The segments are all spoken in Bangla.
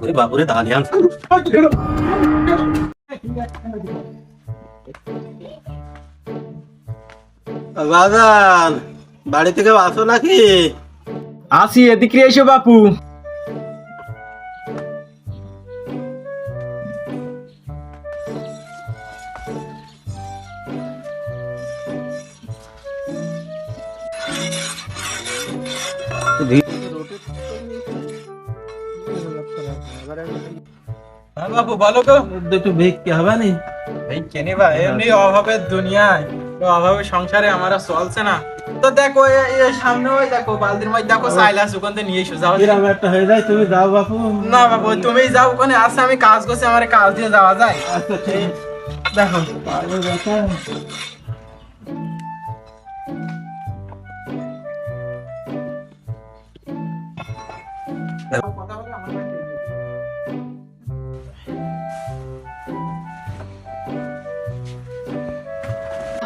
ওরে বাপুরে দাঁড়িয়ে বাজান বাড়ি থেকে আসো নাকি? আসি এদিকে এসো বাপু। বাপু বলো তো। একটু ভিক্ষে হবে নি? এই কেনে বা এমনি অভাবের দুনিয়ায় তো অভাবের সংসারে আমারা চলছে না। তো দেখো সামনে ওই দেখো বালতির মধ্যে দেখো সাইলাস ওখান নিয়ে এসো যাও। একটা হয়ে যায় তুমি যাও বাপু। না বাবু তুমি যাও ওখানে আসে আমি কাজ করছি আমার কাজ দিয়ে যাওয়া যায়। আচ্ছা ঠিক দেখো। পারবে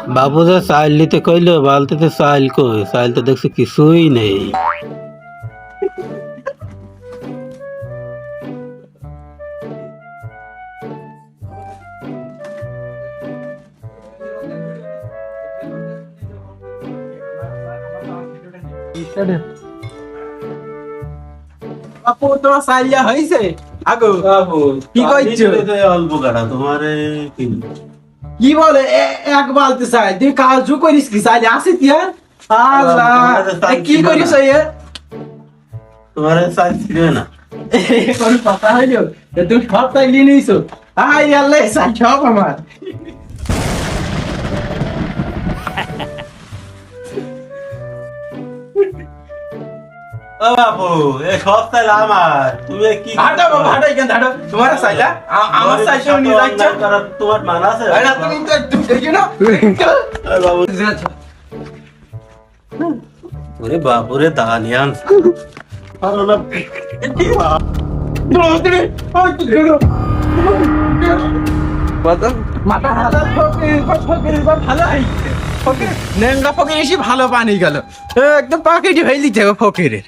বেটা। বাবু যে চাইল নিতে কইলো বালতিতে চাইল কই চাইল তো দেখছি কিছুই নেই বাপু তোমার সাইলিয়া হয়েছে আগো কি কইছো? অল্প গাড়া তোমার কি বলে এ- এক বালতি চাই তুই কাজু করিস কি? চাইলে আসি তিয়ার আল্লাহ কি করিস তোমার ছিল না। কোন কথা হইল? তুমি সব চাইলি নিয়েছো আই আল্লাহ সব আমার। ও বাবু এ সব চাইল আমার তুমি কি হাঁটো বাবা হাঁটো এখান হাঁটো তোমার চাইলা? আমার নিয়ে যাচ্ছ তোমার মান আছে? আরে তুমি তো একটু দেখি না। বাবু। ওরে বাপুরে দাঁড়িয়ান আরে না। মাথা হাত ফকির ফকির ভালো পানি গেল। একদম পাখিটি হয়ে দিতে হবে ফকিরের।